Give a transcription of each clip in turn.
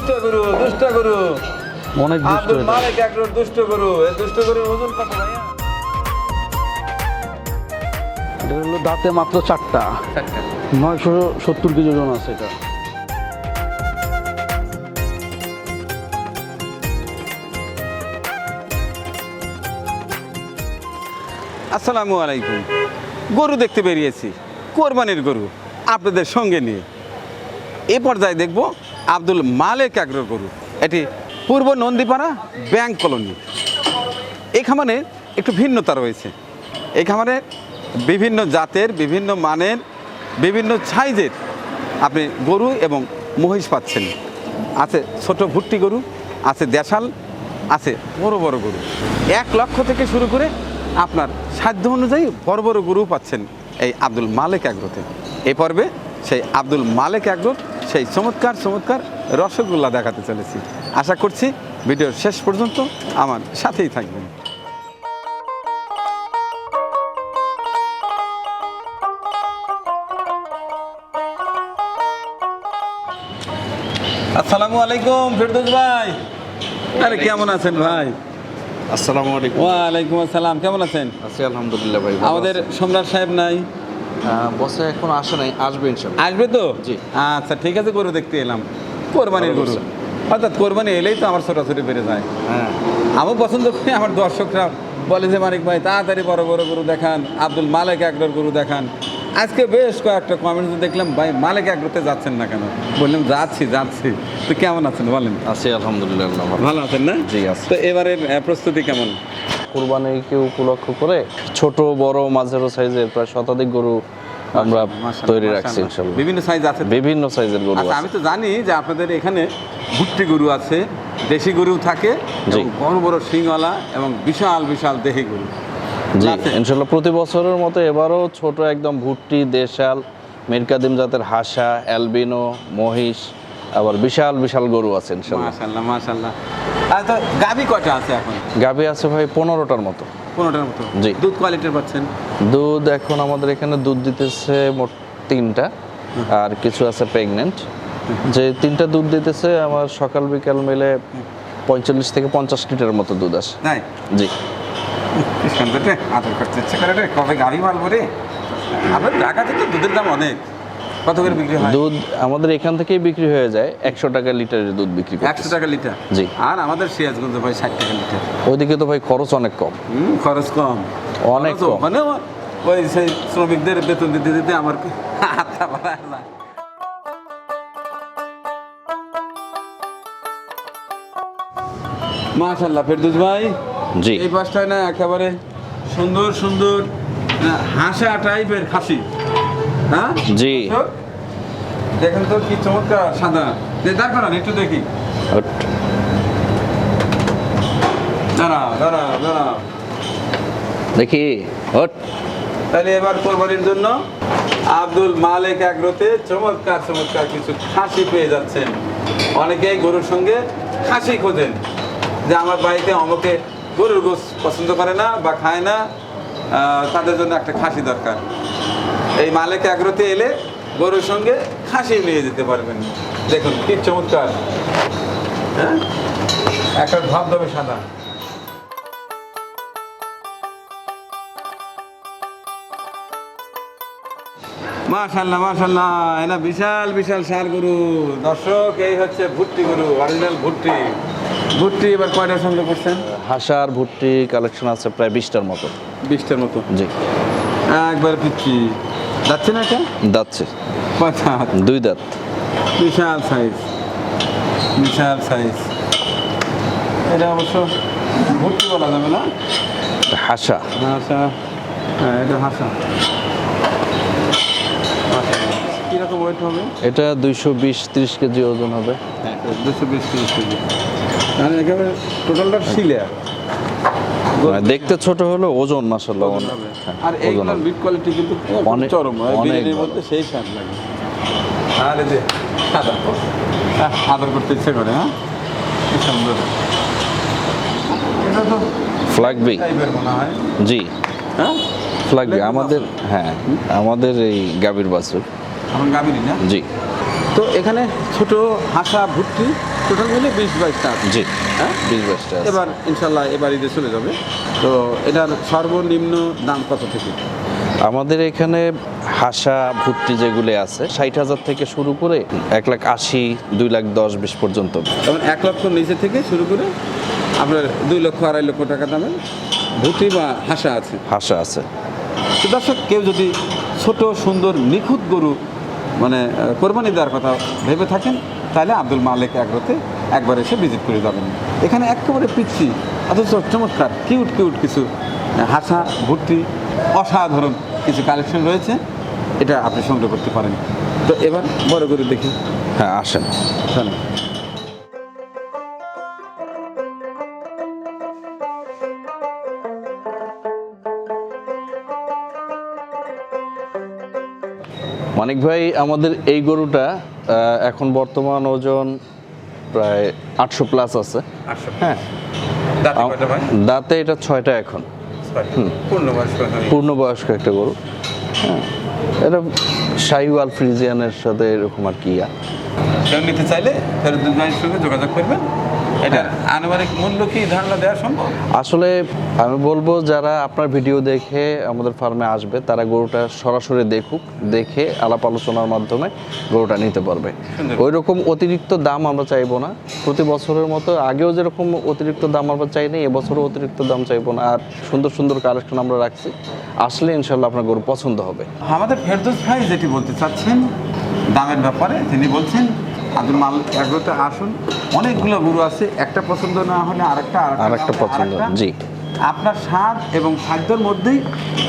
দুষ্ট গরু দুষ্ট গরু। অনেক দুষ্ট আব্দুল মালিক একজন দুষ্ট গরু। এই দুষ্ট গরুর ওজন কত ভাইয়া? এটা হলো দাঁতে মাত্র চারটা। নয়শো সত্তর কেজি ওজন আছে এটা। আসসালামু আলাইকুম। গরু দেখতে বেরিয়েছি। কোরবানির গরু আপনাদের সঙ্গে নিয়ে। এ পর্যায়ে দেখব আব্দুল মালেক আগ্রহ গরু এটি পূর্ব নন্দীপাড়া ব্যাংক কলোনি। এই খামারে একটু ভিন্নতা রয়েছে। এই খামারে বিভিন্ন জাতের, বিভিন্ন মানের, বিভিন্ন সাইজের আপনি গরু এবং মহিষ পাচ্ছেন। আছে ছোট ভুট্টি গরু, আছে দেশাল, আছে বড় বড় গরু। এক লক্ষ থেকে শুরু করে আপনার সাধ্য অনুযায়ী বড় বড় গরু পাচ্ছেন এই আব্দুল মালেক আগ্রতে এই পর্বে সেই আব্দুল মালেক আগ্রহ সেই চমৎকার চমৎকার রসগোল্লা দেখাতে চলেছি। আশা করছি ভিডিওর শেষ পর্যন্ত আমার সাথেই থাকবেন। আসসালামু আলাইকুম ফিরদৌস ভাই। আরে কেমন আছেন ভাই? আসসালামু আলাইকুম। ওয়ালাইকুম আসসালাম কেমন আছেন? আছি আলহামদুলিল্লাহ ভাই আমাদের সম্রাট সাহেব নাই? বসে এখন আসে নাই আসবে ইনশাল্লাহ আসবে তো? জি। আচ্ছা ঠিক আছে গরু দেখতে এলাম। কোরবানির গরু। অর্থাৎ কোরবানি এলেই তো আমার ছোটাছুটি বেড়ে যায়। হ্যাঁ। আমি পছন্দ করি আমার দর্শকরা বলে যে মানিক ভাই তাড়াতাড়ি বড় বড় গরু দেখান আব্দুল মালিক একরোর গরু দেখান। আজকে বেশ কয়েকটা কমেন্টস দেখলাম ভাই মালিক একরোতে যাচ্ছেন না কেন? বললাম যাচ্ছি যাচ্ছি। তো কেমন আছেন বলেন? আছি আলহামদুলিল্লাহ ভালো। ভালো আছেন না? জি, আছি। তো এবারের প্রস্তুতি কেমন? কুরবানিকে উপলক্ষ করে ছোট বড় মাঝারো সাইজের প্রায় শতাধিক গরু আমরা তৈরি রাখছি। বিভিন্ন সাইজ আছে? বিভিন্ন সাইজের গরু আচ্ছা আছে। আমি তো জানি যে আপনাদের এখানে ভুট্টি গরু আছে দেশি গরু থাকে বড় বড় শিংওয়ালা এবং বিশাল বিশাল দেহি গরু। জি? ইনশাল্লাহ প্রতি বছরের মতো এবারও ছোট একদম ভুট্টি দেশাল মিরকাদিম জাতের হাসা অ্যালবিনো মহিষ আবার বিশাল বিশাল গরু আছে ইনশাল্লাহ। মাশাল্লাহ মাশাল্লাহ আর তো গাভি কয়টা আছে এখন? আছে ভাই পনেরোটার মতো। পনেরোটার মতো? জি। দুধ কোয়ালিটির পাচ্ছেন? দুধ এখন আমাদের এখানে দুধ দিতেছে মোট তিনটা আর কিছু আছে প্রেগনেন্ট যে তিনটা দুধ দিতেছে আমার সকাল বিকাল মিলে পঁয়তাল্লিশ থেকে পঞ্চাশ লিটারের মতো দুধ আসে। জি। আদর করতে ইচ্ছে করে কবে গাভি মারবো রে? আপনার ঢাকাতে তো দুধের দাম অনেক। কত করে বিক্রি হয়? দুধ আমাদের এখান থেকেই বিক্রি হয়ে যায়। একশো টাকা লিটারের দুধ বিক্রি একশো করতেছে টাকা লিটার? জি। আর আমাদের সিরাজগঞ্জ ভাই ষাট টাকা লিটার। ওইদিকে তো ভাই খরচ অনেক কম। হুম, খরচ কম। অনেক কম। মানে ওই সেই শ্রমিকদের বেতন দিতে দিতে আমার হাতটা বাড়ায় যায় মাশাল্লাহ ফেরদুস ভাই। জি। এই পাশটায় না একেবারে সুন্দর সুন্দর না, হাসা টাইপের খাসি। হ্যাঁ? জি। দেখেন তো কি চমৎকার সাদা। দাঁড় করান একটু দেখি। দাঁড়া দাঁড়া দাঁড়া। দেখি ওট তাহলে এবার কোরবানির জন্য আব্দুল মালিক আগ্রতে চমৎকার চমৎকার কিছু খাসি পেয়ে যাচ্ছেন। অনেকেই গরুর সঙ্গে খাসি খোঁজেন। যে আমার বাড়িতে অমুকে গরুর গোস পছন্দ করে না বা খায় না তাদের জন্য একটা খাসি দরকার। এই মালিক আগ্রতে এলে গরুর সঙ্গে খাসি নিয়ে যেতে পারবেন। দেখুন কি চমৎকার। হ্যাঁ? একটা ধবধবে সাদা। মাশাল্লাহ মাশাল্লাহ এনা বিশাল বিশাল সার গরু। দর্শক এই হচ্ছে ভুট্টি গরু অরিজিনাল ভুট্টি। ভুট্টি এবার কয়টা সঙ্গে করছেন হাসার ভুট্টি কালেকশন আছে প্রায় বিশটার মতো। বিশটার মতো। জি। একবার পিচ্ছি। যাচ্ছে না এটা? যাচ্ছে। দুই দাঁত। বিশাল সাইজ বিশাল সাইজ এটা অবশ্য ভুট্টি বলা যাবে না? হাসা। হাসা। হ্যাঁ এটা হাসা। কীরকম ওয়েট হবে? এটা দুইশো বিশ ত্রিশ কেজি ওজন হবে। দুশো বিশ তিরিশ কেজি। মানে একেবারে টোটালটা মানে দেখতে ছোট হলো ওজন মাসাল্লাহ ওজন হবে। আর এইগুলোর বিট কোয়ালিটি কিন্তু খুব অনেক- চরম। বিরিয়ানির মধ্যে সেই স্বাদ লাগে। আর এই যে আদর করতে ইচ্ছে করে হ্যাঁ? কি সুন্দর। এটা তো ফ্ল্যাগবি টাইপের মনে হয়। জি। হ্যাঁ? ফ্ল্যাগবি আমাদের হ্যাঁ আমাদের এই গাবির বাছুর। আমার গাবিনি না? জি। তো এখানে ছোট হাসা ভুট্টি টোটাল মিলে বিশ বাইশটা আছে। জি হ্যাঁ? বিশ বাইশটা এবার ইনশাল্লাহ এবার ঈদে চলে যাবে। তো এটার সর্বনিম্ন দাম কত থেকে? আমাদের এখানে হাসা ভুট্টি যেগুলো আছে ষাট হাজার থেকে শুরু করে এক লাখ আশি দুই লাখ দশ বিশ পর্যন্ত। যেমন এক লক্ষ নিচে থেকে শুরু করে আপনার দুই লক্ষ আড়াই লক্ষ টাকা দামের ভুটি বা হাসা আছে। হাসা আছে। দর্শক কেউ যদি ছোট সুন্দর নিখুঁত গরু মানে কোরবানি দেওয়ার কথা ভেবে থাকেন তাহলে আব্দুল মালিক আগ্রতে একবার এসে ভিজিট করে যাবেন। এখানে একেবারে পিচ্ছি অথচ চমৎকার কিউট কিউট কিছু হাসা ভর্তি অসাধারণ কিছু কালেকশন রয়েছে এটা আপনি সংগ্রহ করতে পারেন। তো এবার বড় করে দেখি। হ্যাঁ আসেন। মানিক ভাই আমাদের এই গরুটা এখন বর্তমান ওজন প্রায় আটশো প্লাস আছে। হ্যাঁ। দাঁতে এটা ছয়টা এখন। পূর্ণ বয়স্ক পূর্ণবয়স্ক একটা গরু। হ্যাঁ। এটা শাহিওয়াল ফ্রিজিয়ানের সাথে এরকম আর কি। নিতে চাইলে যোগাযোগ করবেন। এটা আনুমানিক মূল্য কি ধারণা দেওয়া সম্ভব? আসলে আমি বলব যারা আপনার ভিডিও দেখে আমাদের ফার্মে আসবে তারা গরুটা সরাসরি দেখুক দেখে আলাপ আলোচনার মাধ্যমে গরুটা নিতে পারবে। ওই রকম অতিরিক্ত দাম আমরা চাইব না। প্রতি বছরের মতো আগেও যেরকম অতিরিক্ত দাম আমরা চাইনি এবছরও অতিরিক্ত দাম চাইব না। আর সুন্দর সুন্দর কালেকশন আমরা রাখছি। আসলে ইনশাল্লাহ আপনার গরু পছন্দ হবে। আমাদের ফেরদৌস ভাই যেটি বলতে চাচ্ছেন দামের ব্যাপারে তিনি বলছেন আব্দুল মাল এগুলোতে আসুন। অনেকগুলো গরু আছে একটা পছন্দ না হলে আরেকটা আরেকটা পছন্দ। জি। আপনার স্বাদ এবং খাদ্যর মধ্যেই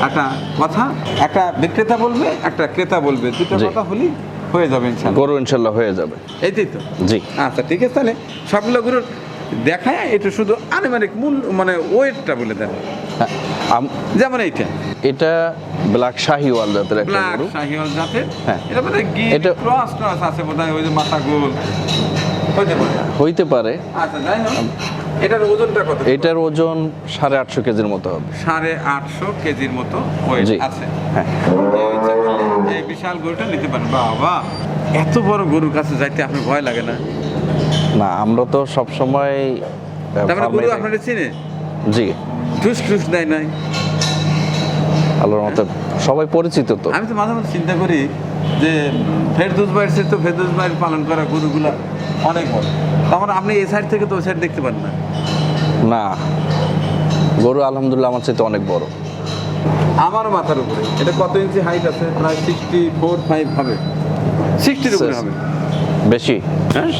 একটা কথা একটা বিক্রেতা বলবে একটা ক্রেতা বলবে। দুটো কথা হলেই হয়ে যাবে ইনশাল্লাহ। গরু ইনশাল্লাহ হয়ে যাবে। এইটাই তো। জি। আচ্ছা ঠিক আছে তাহলে সবগুলো গরুর দেখায় এটা শুধু আনুমানিক মূল মানে ওয়েটটা বলে দেন। হ্যাঁ, যেমন এইটা। এটা ব্ল্যাক শাহিওয়াল জাতের একটা ব্ল্যাক গরু। শাহিওয়াল জাতের? হ্যাঁ। এটা গির এটা- ক্রস ক্রস আছে বোধহয় ওই যে মাথা গোল। হইতে পারে। হইতে পারে। আচ্ছা যাই হোক এটার ওজনটা কত? এটার ওজন সাড়ে আটশো কেজির মতো হবে। সাড়ে আটশো কেজির মতো ওয়েট আছে। হ্যাঁ। এই বিশাল গরুটা নিতে পারেন। বাবা এত বড় গরুর কাছে যাইতে আপনার ভয় লাগে না? না আমরা তো সবসময় আহ, তারপরে farm-এ গরু। আপনারা চিনে? জি। ঠুস ঠুস দেয় নাই? আল্লাহর মতো সবাই পরিচিত তো। আমি তো মাঝে মাঝে চিন্তা করি যে ফেরদুস ভাইয়ের চেয়ে তো ফেরদুস ভাইয়ের পালন করা গরুগুলা অনেক বড়। তখন আপনি এই সাইড থেকে তো ওই সাইড দেখতে পান না। না গরু আলহামদুলিল্লাহ আমার চাইতে অনেক বড়। আমার মাথার উপরে। এটা কত ইঞ্চি হাইট আছে? প্রায় সিক্সটি ফোর ফাইভ হবে। সিক্সটির উপরে হবে। বেশি। হ্যাঁ?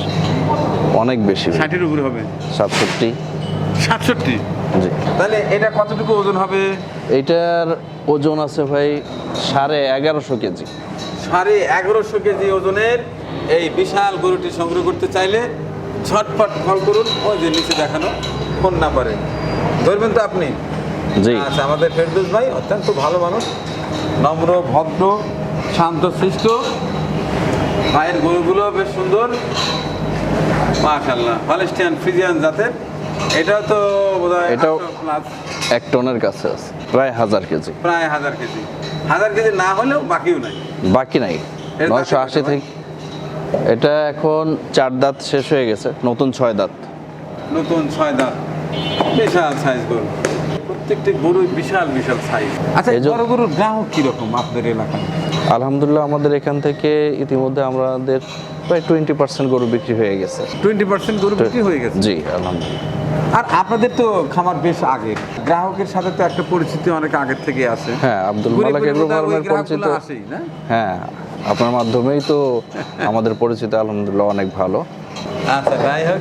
অনেক বেশি। ষাটের উপরে হবে। সাতষট্টি। সাতষট্টি। জি। তাহলে এটা কতটুকু ওজন হবে? এইটার ওজন আছে ভাই সাড়ে এগারোশো কেজি। সাড়ে এগারোশো কেজি ওজনের এই বিশাল গরুটি সংগ্রহ করতে চাইলে ঝটপট কল করুন। ওই যে নিচে দেখানো ফোন নাম্বারে। ধরবেন তো আপনি? জি। আচ্ছা আমাদের ফেরদৌস ভাই অত্যন্ত ভালো মানুষ নম্র ভদ্র শান্ত শিষ্ট ভাইয়ের গরুগুলো বেশ সুন্দর। মাশাল্লাহ হলিস্টিয়ান ফ্রিজিয়ান জাতের। এটাও তো বোধ হয় এটাও- এক টনের কাছে আছে প্রায় হাজার কেজি। প্রায় হাজার কেজি। হাজার কেজি না হলেও বাকিও নাই। বাকি নাই। নয়শো আশি? থেকে এটা এখন চার দাঁত শেষ হয়ে গেছে নতুন ছয় দাঁত। নতুন ছয় দাঁত। বিশাল সাইজ গরু। প্রত্যেকটি গরু বিশাল বিশাল সাইজ আচ্ছা বড় গরুর গ্রাহক কীরকম আপনাদের এলাকায়? আলহামদুলিল্লাহ আমাদের এখান থেকে ইতিমধ্যে আমাদের প্রায় টোয়েন্টি পার্সেন্ট গরু বিক্রি হয়ে গেছে। টোয়েন্টি পার্সেন্ট গরু বিক্রি হয়ে গেছে? জি আলহামদুলিল্লাহ। আর আপনাদের তো খামার বেশ আগে। গ্রাহকের সাথে তো একটা পরিচিতি অনেক আগের থেকে আছে। হ্যাঁ আব্দুল মালিক এগ্রো ফার্মের পরিচিত হ্যাঁ আপনার মাধ্যমেই তো আমাদের পরিচিত আলহামদুলিল্লাহ অনেক ভালো। আচ্ছা যাই হোক।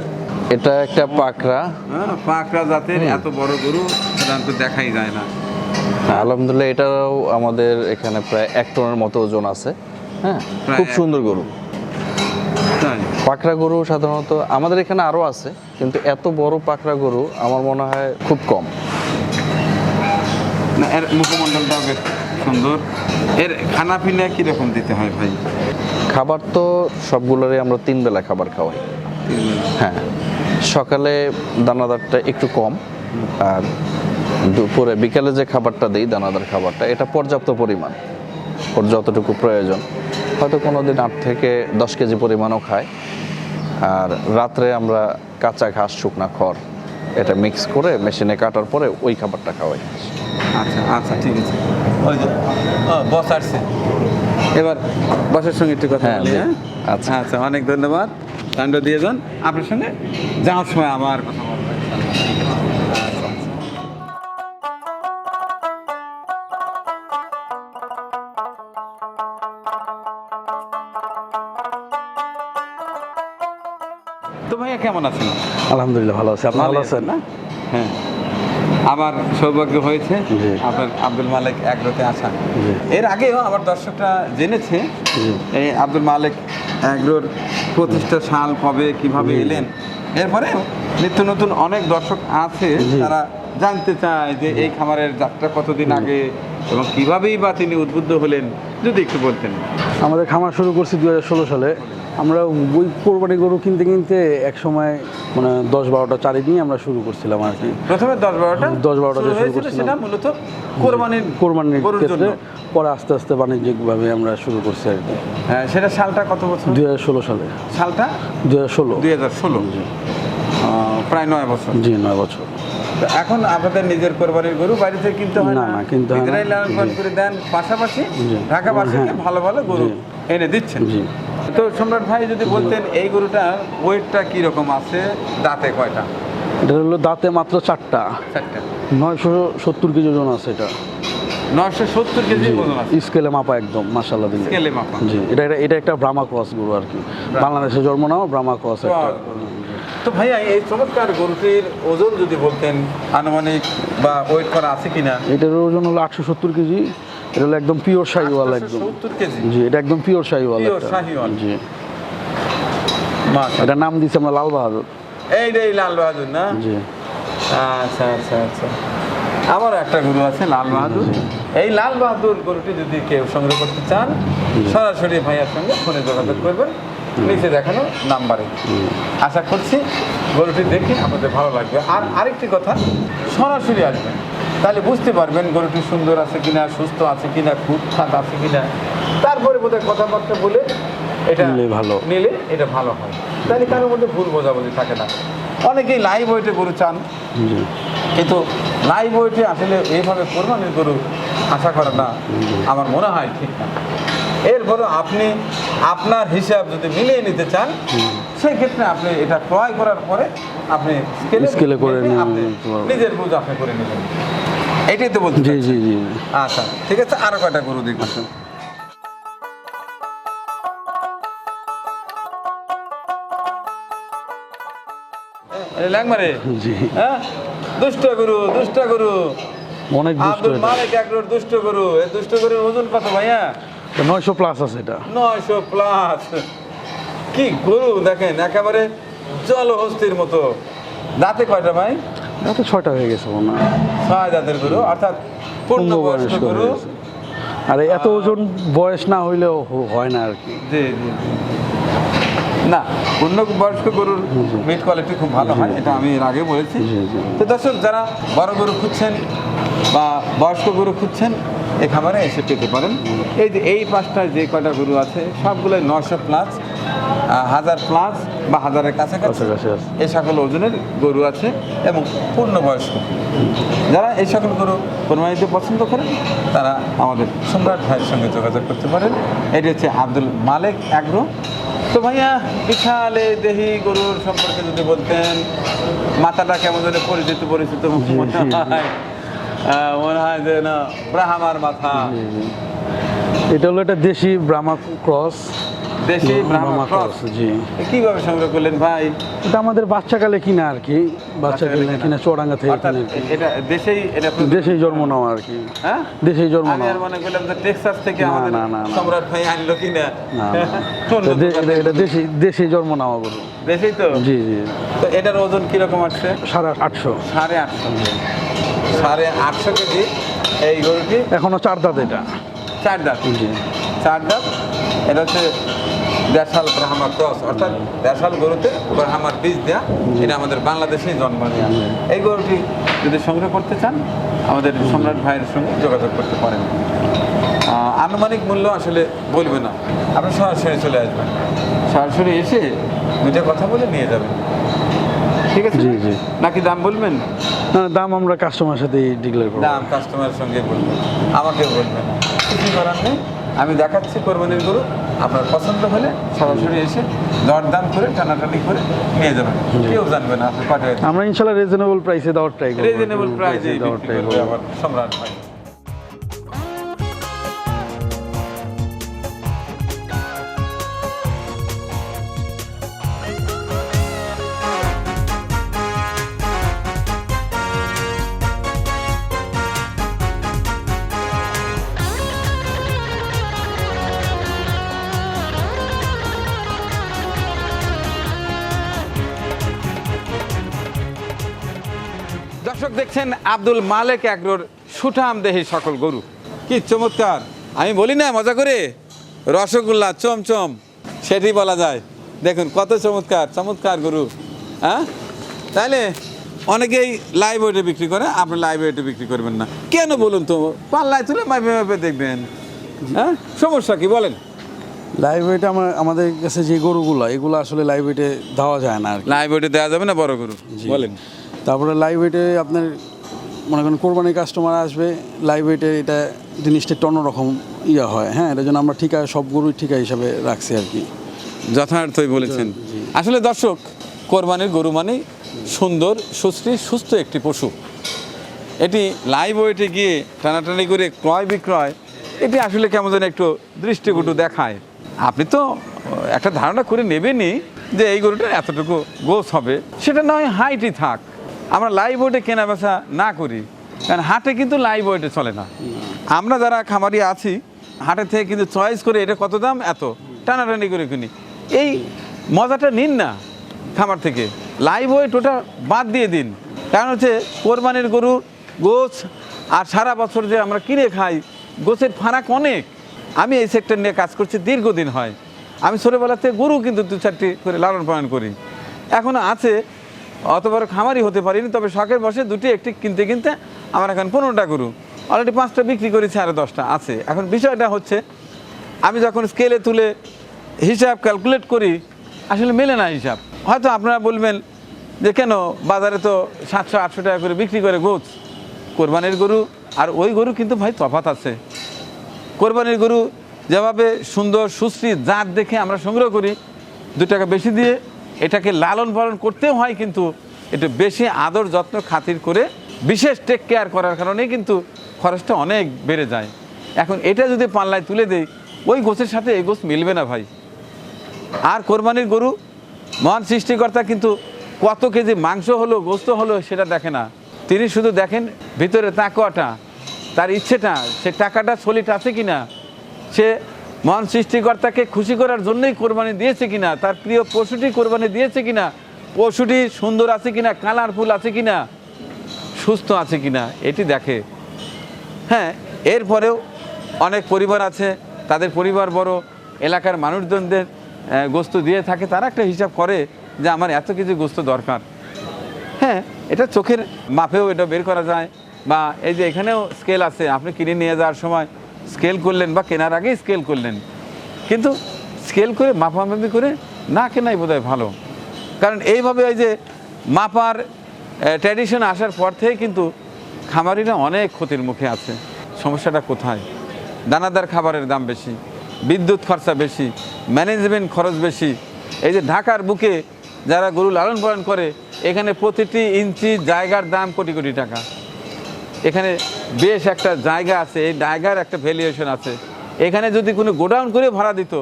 এটা একটা পাকড়া। হ্যাঁ পাকড়া জাতের এত বড় গরু সাধারণত দেখাই যায় না। আলহামদুলিল্লাহ এটাও আমাদের এখানে প্রায় এক টনের মতো ওজন আছে। হ্যাঁ খুব সুন্দর গরু। পাকড়া গরু সাধারণত আমাদের এখানে আরও আছে কিন্তু এত বড় পাকড়া গরু আমার মনে হয় খুব কম। না এর মুখমণ্ডলটাও বেশ সুন্দর। এর খানা পিনা কীরকম দিতে হয় ভাই? খাবার তো সবগুলোরই আমরা তিন বেলা খাবার খাওয়াই। হ্যাঁ সকালে দানাদারটা একটু কম আর দুপুরে বিকালে যে খাবারটা দিই দানাদার খাবারটা এটা পর্যাপ্ত পরিমাণ। ওর যতটুকু প্রয়োজন। হয়তো কোনো দিন আট থেকে দশ কেজি পরিমাণও খায়। আর রাত্রে আমরা কাঁচা ঘাস শুকনা খড় এটা মিক্স করে মেশিনে কাটার পরে ওই খাবারটা খাওয়াই। আচ্ছা আচ্ছা ঠিক আছে। ওই যে বস আসছে। এবার বসের সঙ্গে একটু কথা হ্যাঁ, বলি হ্যাঁ? আচ্ছা। আচ্ছা অনেক ধন্যবাদ। কাণ্ড দিয়ে যান আপনার সঙ্গে যাওয়ার সময় আমার কথা কেমন আছেন? আলহামদুলিল্লাহ ভালো আছে। আপনি ভালো আছেন? না? হ্যাঁ। আমার সৌভাগ্য হয়েছে। আপনার আব্দুল মালিক অ্যাগ্রোতে আসা এর আগেও আমার দর্শকরা জেনেছে এই আব্দুল মালিক অ্যাগ্রোর প্রতিষ্ঠা সাল কবে কীভাবে এলেন? এরপরে নিত্য নতুন অনেক দর্শক আছে। তারা জানতে চায় যে এই খামারের যাত্রা কতদিন আগে এবং কিভাবেই বা তিনি উদ্বুদ্ধ হলেন যদি একটু বলতেন। আমাদের খামার শুরু করছি দুই হাজার ষোলো সালে। আমরা ওই কোরবানি গরু কিনতে কিনতে এক সময় মানে দশ বারোটা চারি নিয়ে আমরা শুরু করছিলাম আর কি। প্রথমে দশ বারোটা 10-12টা দিয়ে শুরু করছিলাম। মূলত কোরবানির কোরবানির গরুর ক্ষেত্রে পরে আস্তে আস্তে বাণিজ্যিকভাবে আমরা শুরু করছি আর কি। হ্যাঁ সেটা সালটা কত বছর? দুই হাজার ষোলো সালে। সালটা? দুই হাজার ষোলো। দুই হাজার ষোলো। প্রায় নয় বছর। জি নয় বছর। এখন আপনাদের নিজের কোরবানির গরু বাড়ি থেকে কিনতে হয় না, কিনতে নিজেরাই লালন করে দেন পাশাপাশি জি। ঢাকাবাসীকে হ্যাঁ। ভালো ভালো গরু এনে দিচ্ছেন। জি। তো সম্রাট ভাই যদি বলতেন এই গরুটার ওয়েটটা কি রকম আছে দাঁতে কয়টা? এটা হলো দাঁতে মাত্র চারটা। চারটা। নয়শো সত্তর কেজি ওজন আছে এটা। নয়শো সত্তর কেজি ওজন আছে? স্কেলে মাপা একদম স্কেলে মাপা। জি এটা এটা- এটা একটা ব্রাহ্মা ক্রস গরু আর কি। বাংলাদেশে জন্ম নাও ব্রাহ্মা ক্রস একটা। তো ভাইয়া এই চমৎকার গরুটির ওজন যদি বলতেন আনুমানিক বা ওয়েট করা আছে কিনা? এটার ওজন হলো আটশো সত্তর কেজি। এটা হলো একদম পিওর শাহিওয়াল একদম। জি এটা একদম পিওর শাহিওয়াল। জি। মাশাআল্লাহ। এটার নাম দিচ্ছে আমরা লাল বাহাদুর। এইটাই লাল বাহাদুর না? জি। আচ্ছা আচ্ছা আচ্ছা। আমার একটা গরু আছে লাল বাহাদুর। এই লাল বাহাদুর গরুটি যদি কেউ সংগ্রহ করতে চান সরাসরি ভাইয়ার সঙ্গে ফোনে যোগাযোগ করবেন। নিচে দেখানো নাম্বারে। আশা করছি গরুটি দেখে আমাদের ভালো লাগবে। আর আরেকটি কথা সরাসরি আসবেন। তাহলে বুঝতে পারবেন গরুটি সুন্দর আছে কিনা সুস্থ আছে কিনা খুব খাত আছে কিনা। তারপরে বোধহয় কথাবার্তা বলে এটা ভালো। নিলে এটা ভালো হয়। তাহলে কারোর মধ্যে ভুল বোঝাবুঝি থাকে না। অনেকেই লাইভ ওয়েটে গরু চান। কিন্তু লাইভ ওয়েটে আসলে এইভাবে কোরবানির গরু আশা করে না। আমার মনে হয় ঠিক না। এরপরও আপনি আপনার হিসাব যদি মিলিয়ে নিতে চান সেই ক্ষেত্রে আপনি এটা ক্রয় করার পরে আপনি স্কেলে স্কেলে করে। নিজের বুঝ আপনি করে নেবেন। এটাই তো বলতে জি জি জি। আচ্ছা ঠিক আছে আরও কয়টা গরু দেখুন লাগমারে জি। হ্যাঁ? দুষ্ট গরু দুষ্ট গরু। অনেক দুষ্ট আব্দুল মালিক দুষ্ট গরু। এই দুষ্ট গরুর ওজন কত ভাইয়া? নয়শো প্লাস আছে এটা। নয়শো প্লাস কি গরু দেখেন একেবারে জল জলহস্তির মতো। দাঁতে কয়টা ভাই? দাঁতে ছয়টা হয়ে গেছে হয়। ছয় দাঁতের গরু অর্থাৎ পূর্ণবয়স্ক পূর্ণবয়স্ক গরু। আর এত ওজন বয়স না হইলেও হয় না আর কি। জি জি। না পূর্ণ বয়স্ক গরুর মিট কোয়ালিটি খুব ভালো হয় এটা আমি এর আগে বলেছি। তো দর্শক যারা বড় গরু খুঁজছেন বা বয়স্ক গরু খুঁজছেন এই খাবারে এসে পেতে পারেন। এই যে এই পাঁচটায় যে কয়টা গরু আছে সবগুলোই নশো প্লাস হাজার প্লাস বা হাজারের কাছাকাছি। এই সকল ওজনের গরু আছে এবং পূর্ণবয়স্ক যারা এই সকল গরু কোরবানিতে পছন্দ করেন তারা আমাদের সম্রাট ভাইয়ের সঙ্গে যোগাযোগ করতে পারেন। এটি হচ্ছে আব্দুল মালেক অ্যাগ্রো। তো ভাইয়া বিশাল এই দেহি গরুর সম্পর্কে যদি বলতেন মাথাটা কেমন যেন পরিচিত পরিচিত মনে। হয়। মনে হয় যে না ব্রাহ্মার মাথা। এটা হলো একটা দেশি ব্রাহ্মা ক্রস। দেশি ব্রাহ্মা ক্রস জি। কীভাবে সংগ্রহ করলেন ভাই? এটা আমাদের বাচ্চাকালে কিনা আর কি। বাচ্চাকালে কিনা চুয়াডাঙ্গা থেকে কিনা এটা দেশেই এটা দেশেই জন্ম নেওয়া আর কি। হ্যাঁ? দেশেই জন্ম আমি মনে করলাম যে টেক্সাস থেকে আমাদের। সম্রাট ভাই আনলো কিনা? এটা দেশি দেশেই জন্ম নেওয়া গরু দেশেই তো? জি জি। তো এটার ওজন কীরকম আসছে? সাড়ে আটশো। সাড়ে আটশো। সাড়ে আটশো কেজি এই গরুটি? এখনও চার দাঁত এটা। চার দাঁত। জি। চার দাঁত। এটা হচ্ছে দেশাল ব্রাহ্মা ক্রস অর্থাৎ দেশাল গরুতে ব্রাহ্মার বীজ দেওয়া এটা আমাদের বাংলাদেশেই জন্ম নেওয়া এই গরুটি যদি সংগ্রহ করতে চান আমাদের সম্রাট ভাইয়ের সঙ্গে যোগাযোগ করতে পারেন। আনুমানিক মূল্য আসলে বলবে না। আপনি সরাসরি চলে আসবেন। সরাসরি এসে দুটো কথা বলে নিয়ে যাবেন। ঠিক আছে? জি, জি। নাকি দাম বলবেন? না, দাম আমরা কাস্টমার সাথেই ডিক্লেয়ার করব। দাম কাস্টমারের সঙ্গে বলবেন। আমাকেও বলবেন। কিছু করার নেই। আমি দেখাচ্ছি কোরবানির গরু। আপনার পছন্দ হলে সরাসরি এসে দরদাম করে টানাটানি করে নিয়ে যাবেন। কেউ জানবে না আপনি পাঠিয়ে আমরা ইনশাল্লাহ রিজনেবল প্রাইসে দেওয়ার ট্রাই করব রিজনেবল প্রাইসে দেওয়ার ট্রাই করবে। সম্রাট ভাই। দেখছেন আব্দুল মালেক অ্যাগ্রোর সুঠাম দেহি সকল গরু। কি চমৎকার। আমি বলি না মজা করে? রসগোল্লা চমচম। সেটি বলা যায়। দেখুন কত চমৎকার চমৎকার গরু। হ্যাঁ? তাহলে অনেকেই লাইভ ওয়েটে বিক্রি করে আপনি লাইভ ওয়েটে বিক্রি করবেন না। কেন বলুন তো? পাল্লায় তুলে মাপে মাপে দেখবেন। হ্যাঁ? সমস্যা কি বলেন। লাইভ ওয়েটে আমার আমাদের কাছে যে গরুগুলো এগুলো আসলে লাইভ ওয়েটে দেওয়া যায় না। লাইভ ওয়েটে দেওয়া যাবে না বড় গরু? বলেন। তারপরে লাইভ ওয়েটে আপনার মনে করেন কোরবানির কাস্টমার আসবে লাইভ ওয়েটে এটা জিনিসটা একটু অন্যরকম ইয়ে হয়। হ্যাঁ এটার জন্য আমরা ঠিকা সব গরুই ঠিকা হিসাবে রাখছি আর কি। যথার্থই বলেছেন। আসলে দর্শক কোরবানির গরু মানে সুন্দর সুস্থি সুস্থ একটি পশু। এটি লাইভ ওয়েটে গিয়ে টানাটানি করে ক্রয় বিক্রয় এটি আসলে কেমন যেন একটু দৃষ্টিকটু দেখায়। আপনি তো একটা ধারণা করে নেবেনই যে এই গরুটা এতটুকু গোস হবে। সেটা নয় হাইটই থাক। আমরা লাইভ ওয়েটে কেনা বেচা না করি। কারণ হাটে কিন্তু লাইভ ওয়েটে চলে না। আমরা যারা খামারি আছি, হাটে থেকে কিন্তু চয়েস করে এটা কত দাম, এত। টানাটানি করে কিনি। এই মজাটা নিন না খামার থেকে। লাইভ ওয়েট ওটা বাদ দিয়ে দিন। কারণ হচ্ছে কোরবানির গরুর গোছ, আর সারা বছর যে আমরা কিনে খাই, গোছের ফারাক অনেক। আমি এই সেক্টর নিয়ে কাজ করছি, দীর্ঘদিন হয়। আমি ছোটোবেলাতে গরু কিন্তু দু চারটি করে লালন পালন করি। এখনও আছে অত বড় খামারই হতে পারিনি, তবে শখের বসে দুটি, একটি কিনতে কিনতে আমার এখন পনেরোটা গরু। অলরেডি পাঁচটা বিক্রি করেছি আরও দশটা আছে। এখন বিষয়টা হচ্ছে, আমি যখন স্কেলে তুলে হিসাব ক্যালকুলেট করি, আসলে মেলে না হিসাব। হয়তো আপনারা বলবেন যে কেন বাজারে তো সাতশো, আটশো টাকা করে বিক্রি করে গোছ? কোরবানির গরু, আর ওই গরু কিন্তু ভাই তফাত আছে। কোরবানির গরু যেভাবে সুন্দর, সুশ্রী জাত দেখে আমরা সংগ্রহ করি, দু টাকা বেশি দিয়ে এটাকে লালন পালন করতেও হয়, কিন্তু একটু বেশি আদর, যত্ন, খাতির করে বিশেষ টেক কেয়ার করার কারণে কিন্তু খরচটা অনেক বেড়ে যায়। এখন এটা যদি পাল্লায় তুলে দেই, ওই গোছের সাথে এই গোছ মিলবে না ভাই। আর কোরবানির গরু, মহান সৃষ্টিকর্তা কিন্তু কত কেজি মাংস হলো, গোস্ত হলো সেটা দেখে না। তিনি শুধু দেখেন ভিতরে তাকুয়াটা তার ইচ্ছেটা, সে টাকাটা সলিড আছে কি না সে মহান সৃষ্টিকর্তাকে খুশি করার জন্যই কোরবানি দিয়েছে কিনা, তার প্রিয় পশুটি কোরবানি দিয়েছে কিনা, পশুটি সুন্দর আছে কিনা কালারফুল আছে কিনা, সুস্থ আছে কিনা, এটি দেখে। হ্যাঁ এরপরেও অনেক পরিবার আছে, তাদের পরিবার বড়, এলাকার মানুষজনদের গোস্ত দিয়ে থাকে, তারা একটা হিসাব করে যে আমার এত কিছু গোস্ত দরকার। হ্যাঁ এটা চোখের মাপেও এটা বের করা যায়, বা এই যে এখানেও স্কেল আছে, আপনি কিনে নিয়ে যাওয়ার সময় স্কেল করলেন বা কেনার আগেই স্কেল করলেন। কিন্তু স্কেল করে, মাপামাপি করে না কেনাই বোধহয় ভালো। কারণ এইভাবে ওই যে মাপার ট্র্যাডিশন আসার পর থেকে কিন্তু খামারিরা অনেক ক্ষতির মুখে আছে। সমস্যাটা কোথায়? দানাদার খাবারের দাম বেশি, বিদ্যুৎ খরচা বেশি ম্যানেজমেন্ট খরচ বেশি। এই যে ঢাকার বুকে যারা গরু লালন পালন করে, এখানে প্রতিটি ইঞ্চি জায়গার দাম কোটি কোটি টাকা। এখানে বেশ একটা জায়গা আছে, এই জায়গার একটা ভ্যালুয়েশন আছে। এখানে যদি কোনো গোডাউন করে ভাড়া দিত,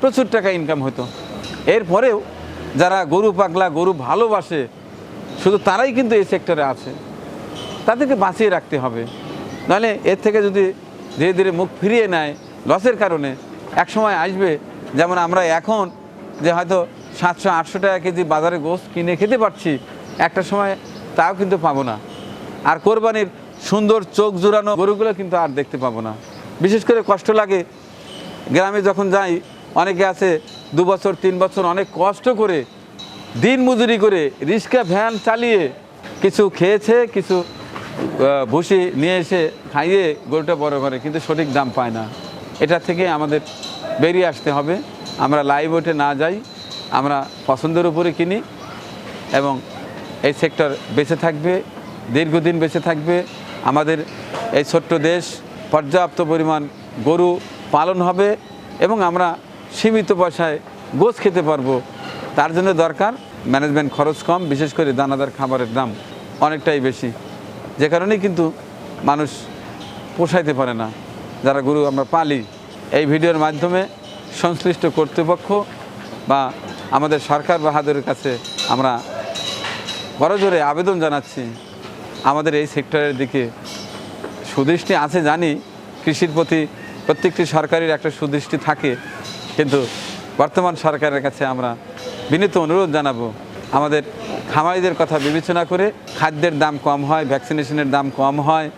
প্রচুর টাকা ইনকাম হতো। এরপরেও যারা গরু পাগলা, গরু ভালোবাসে, শুধু তারাই কিন্তু এই সেক্টরে আছে। তাদেরকে বাঁচিয়ে রাখতে হবে। নাহলে এর থেকে যদি ধীরে ধীরে মুখ ফিরিয়ে নেয় লসের কারণে এক সময় আসবে, যেমন আমরা এখন যে হয়তো সাতশো, আটশো টাকা কেজি বাজারে গোস কিনে খেতে পারছি, একটা সময় তাও কিন্তু পাবো না। আর কোরবানির সুন্দর চোখ জোড়ানো গরুগুলো কিন্তু আর দেখতে পাবো না। বিশেষ করে কষ্ট লাগে। গ্রামে যখন যাই, অনেকে আছে দু বছর, তিন বছর অনেক কষ্ট করে, দিন মজুরি করে রিক্সা, ভ্যান চালিয়ে কিছু খেয়েছে, কিছু ভুসি নিয়ে এসে খাইয়ে গরুটা বড় করে, কিন্তু সঠিক দাম পায় না। এটা থেকে আমাদের বেরিয়ে আসতে হবে। আমরা লাইভ ওয়েটে না যাই, আমরা পছন্দের উপরে কিনি এবং এই সেক্টর বেঁচে থাকবে, দীর্ঘদিন বেঁচে থাকবে। আমাদের এই ছোট্ট দেশ পর্যাপ্ত পরিমাণ গরু পালন হবে এবং আমরা সীমিত পয়সায় গোছ খেতে পারব। তার জন্য দরকার ম্যানেজমেন্ট খরচ কম, বিশেষ করে দানাদার খাবারের দাম অনেকটাই বেশি। যে কারণেই কিন্তু মানুষ পোষাইতে পারে না। যারা গরু আমরা পালি, এই ভিডিওর মাধ্যমে সংশ্লিষ্ট কর্তৃপক্ষ বা আমাদের সরকার বাহাদুরের কাছে আমরা বড়জোরে আবেদন জানাচ্ছি। আমাদের এই সেক্টরের দিকে সুদৃষ্টি আছে জানি, কৃষির প্রতি প্রত্যেকটি সরকারের একটা সুদৃষ্টি থাকে, কিন্তু বর্তমান সরকারের কাছে আমরা বিনীত অনুরোধ জানাব, আমাদের খামারিদের কথা বিবেচনা করে খাদ্যের দাম কম হয়, ভ্যাকসিনেশনের দাম কম হয়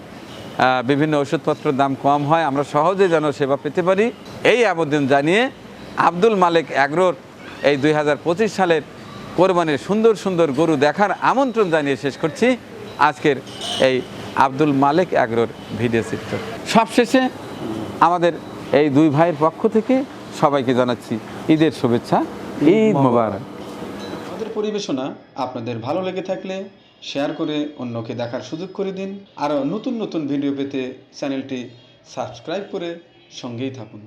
বিভিন্ন ওষুধপত্রের দাম কম হয়, আমরা সহজে যেন সেবা পেতে পারি। এই আবেদন জানিয়ে আব্দুল মালিক অ্যাগ্রোর এই দুই হাজার পঁচিশ সালের কোরবানির সুন্দর সুন্দর গরু দেখার আমন্ত্রণ জানিয়ে শেষ করছি। আজকের এই আব্দুল মালিক আগ্রোর ভিডিও চিত্র। সবশেষে আমাদের এই দুই ভাইয়ের পক্ষ থেকে সবাইকে জানাচ্ছি ঈদের শুভেচ্ছা ঈদ মোবারক। আমাদের পরিবেশনা আপনাদের ভালো লেগে থাকলে শেয়ার করে অন্যকে দেখার সুযোগ করে দিন। আরও নতুন নতুন ভিডিও পেতে চ্যানেলটি সাবস্ক্রাইব করে সঙ্গেই থাকুন।